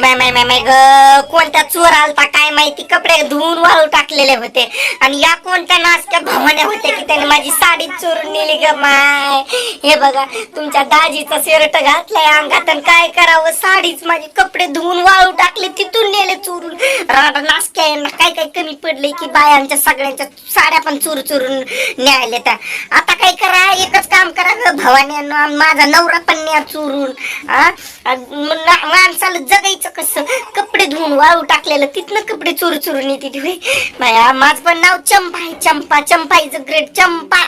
माय माय माय माय माय ग कोणत्या चोर आलता काय माहिती? कपडे धुवून वाळू टाकलेले होते. आणि या कोणत्या नाचक्या भावाने होत्या की त्याने माझी साडी चोरून नेली ग माय? हे बघा तुमच्या दाजीचा शर्ट घातलाय अंगात आणि काय करावं? साडीच माझी कपडे धुवून वाळू टाकले तिथून नेले चोरून. राडा नाचक्या यांना काय काय कमी पडले की बायांच्या सगळ्यांच्या साड्या पण चोर चोरून न्यायले त्या आता काय करा एकच काम करा ग भवानी माझा नवरा पण न्या चोरून. माणसाला जगायचं कसं? कपडे धुवून वाळू टाकलेलं तिथनं कपडे चोर चोरून येते ती माया माझ पण नाव चंपा आहे चंपा चंपा इज ग्रेट चंपा.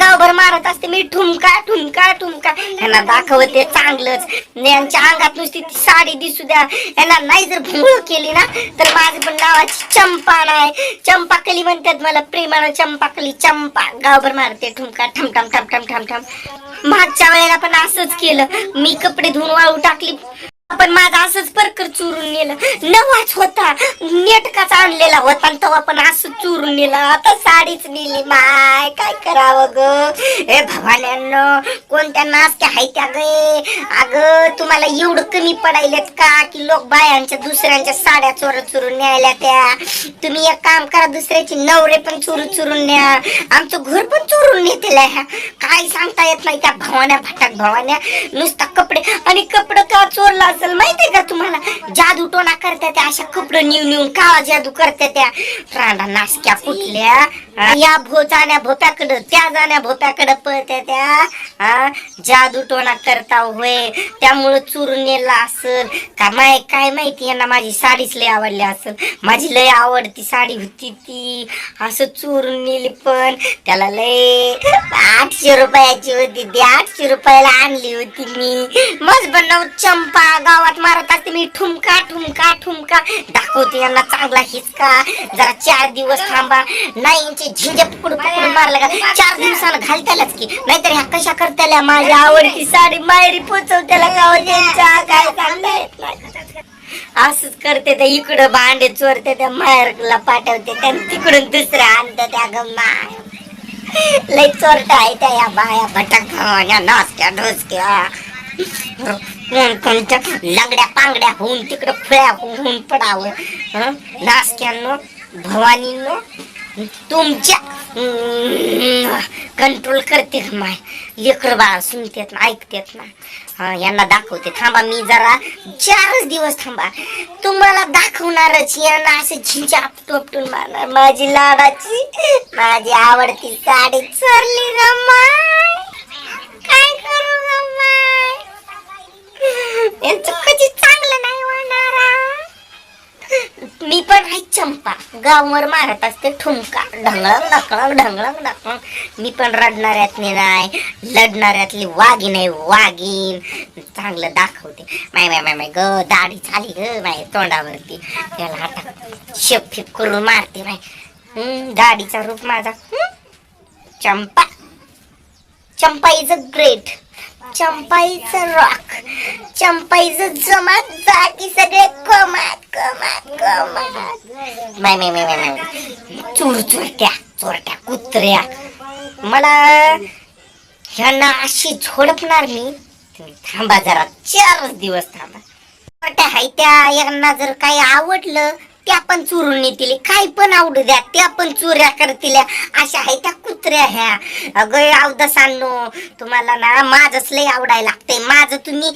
गावभर मारत असते मी ठुमका ठुमका ठुमका. यांना दाखवते चांगलंच. यांच्या अंगात नुसती ती साडी दिसू द्या. यांना नाही जर भूळ केली ना तर माझं पण नावाची चंपा नाही. चंपाकली म्हणतात मला प्रेमानं चंपाकली चंपा. गावभर मारते ठुमका ठम ठम ठम ठम ठम ठम. मागच्या वेळेला पण असंच केलं. मी कपडे धुवून वाळू टाकली. पण माझा असंच परकर चोरून नेलं. नवाच होता. नेटकाच आणलेला होता. आणि तेव्हा पण असं चोरून नेलं. आता साडीच नेली माय. काय करावं ग? ए भवान्यांनो कोणत्या नाचत्या हाय त्या गे? अग तुम्हाला एवढं कमी पडायलेत का? की लोक बायांच्या दुसऱ्यांच्या साड्या चोर चोरून न्यायला त्या. तुम्ही एक काम करा दुसऱ्याची नवरे पण चोरू चोरून न्या. आमचं घर पण चोरून नेतेला ह्या. काय सांगता येत नाही त्या भवान्या भटाक भवान्या. नुसता कपडे आणि कपडे का चोरला असेल माहितीये का तुम्हाला? जादू टोना करत्या त्या अशा कपडे नेऊन नेऊन काळा जादू करत्या त्या. रांडा नाशक्या फुटल्या. या भो जाण्या भोताकडं त्या जाण्या भोताकडं पळत्या त्या. जादू टोना करता होय. त्यामुळं चुरून नेला असल. का माय काय माहिती यांना माझी साडीच लय आवडली असल. माझी लय आवडती साडी होती ती. असं चुरून नेली पण त्याला लय आठशे रुपयाची होती. ती आठशे रुपयाला आणली होती मी. मग बनव चंपा गावात मारत असते मी. ठुमका ठुमका ठुमका. दाखवते यांना चांगला हिसका. जरा चार दिवस थांबा. नाही यांचे झिंजे पकडून पकडून मारलं का? चार दिवसानं घालत्यालाच की. नाहीतर ह्या कशा करत्याला माझी आवडती साडी मायरी पोचवत्याला गावाच्या काय सांगता येत नाही. असंच करते त्या. इकडं भांडे चोरते त्या. माहेरला पाठवते त्या. तिकडून दुसऱ्या आणते त्या गम्मा लय चोरटा आहे त्या या बाया. भटक या नाचक्या ढोसक्या लंगड्या पांगड्या होऊन तिकडं फळ्या होऊन पडावं. हं? भवानीनं तुमच्या कंट्रोल करते माय. लेकर बाळा सुनतेत ना ऐकतेत ना. यांना दाखवते. थांबा मी जरा चारच दिवस थांबा. तुम्हाला दाखवणारच यांना असे झिंचा आपटून मारणार. माझी लाडाची माझी आवडती साडी चरली रमा काय करू? यांचं कधी चांगलं नाही होणार मी पण आहे चंपा. गाववर मारत असते ठुमका. ढंगळंग ढकळंग ढंगळंग ढकळंग. मी पण रडणाऱ्यातली नाही. लढणाऱ्यातली वाघीण आहे वागीन चांगलं दाखवते. माय माय माय माय ग दाढी झाली ग माय तोंडावरती. त्याला आता शेपफिप करून मारते माय. दाढीचा रूप माझा. Champa. Champa is a great Champa is a rock चंपाईचं जमात बाकी सगळे कमात कमात कमात. नाही नाही नाही नाही चोर चोरट्या चोरट्या कुत्र्या. मला ह्यांना अशी झोडपणार मी. तुम्ही थांबा जरा चारच दिवस थांबा. चोरट्या हाय त्या यांना जर काही आवडलं त्या पण चोरून येतील काही पण आवडू द्या त्या पण चोऱ्या करतील. अशा आहे त्या कुत्र्या ह्या. अगं अवदसांनो तुम्हाला ना माझंच लय आवडायला लागते माझं तुम्ही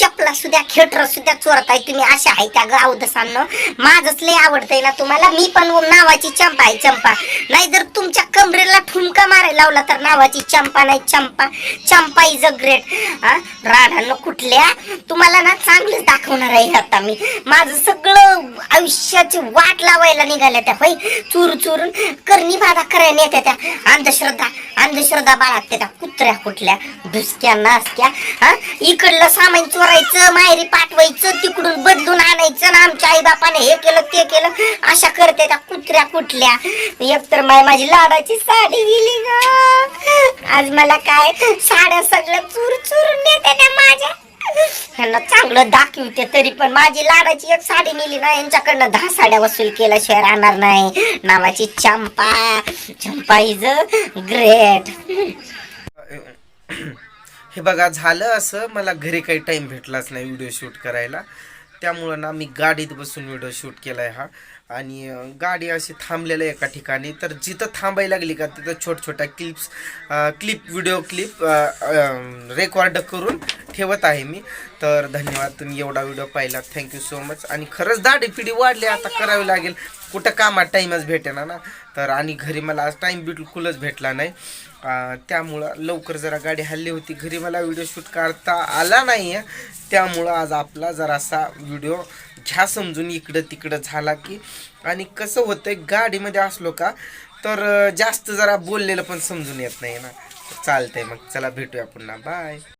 चपला सुद्धा खेटर सुद्धा चोरताय तुम्ही. अशा आहे त्या ग अवदसांनो माझंच लय आवडतंय ना तुम्हाला. मी पण नावाची चंपा आहे चंपा. नाही जर तुमच्या कमरेला ठुमका मारायला लावला तर नावाची चंपा नाही चंपा चंपा इज अ ग्रेट राणानं कुठल्या? तुम्हाला ना चांगलंच दाखवणार आहे आता मी. माझं सगळं आयुष्याची वाट लावायला निघाल्या त्या होय? चूर चुरून करणी बाधा करायला येत्या त्या. अंधश्रद्धा अंधश्रद्धा बाळगते त्या कुत्र्या कुठल्या? दुसक्या नासक्या. हा? इकडलं सामान चोरायचं माहेरी पाठवायचं तिकडून बदलून आणायचं ना आमच्या आई बापाने हे केलं ते केलं. अशा करते त्या कुत्र्या कुठल्या? एकतर माय माझी लाडाची साडी गेली. ग आज मला काय साड्या सगळ्या चूर चुरून नेते ना माझ्या. ह्यांना चांगलं दाखवते तरी पण माझी लाडाची एक साडी नेली ना यांच्याकडनं दहा साड्या वसूल केल्याशिवाय राहणार नाही. नावाची चंपा. चंपा इज ग्रेट हे बघा झालं असं. मला घरी काही टाइम भेटलाच नाही व्हिडिओ शूट करायला. त्यामुळं ना मी गाडीत बसून व्हिडिओ शूट केला आहे हा. आणि गाडी अशी थांबलेलं आहे एका ठिकाणी. तर जिथं थांबायला लागली का तिथं छोट छोट्या clips clip video clip record करून ठेवत आहे मी. तर धन्यवाद तुम्ही एवढा व्हिडिओ पाहिला. थँक्यू सो मच आणि खरंच दाढी पिढी वाढली आता करावी लागेल. कुठं कामात टाईमच भेटेना ना. तर आणि घरी मला आज टाईम बिलकुलच भेटला नाही. त्यामुळं लवकर जरा गाडी हल्ली होती. घरी मला व्हिडिओ शूट करता आला नाही आहे त्यामुळं आज आपला जरासा व्हिडिओ घ्या समजून इकडं तिकडं झाला की. आणि कसं होतंय गाडीमध्ये असलो का तर जास्त जरा बोललेलं पण समजून येत नाही ना. चालतंय मग. चला भेटूया पुन्हा. बाय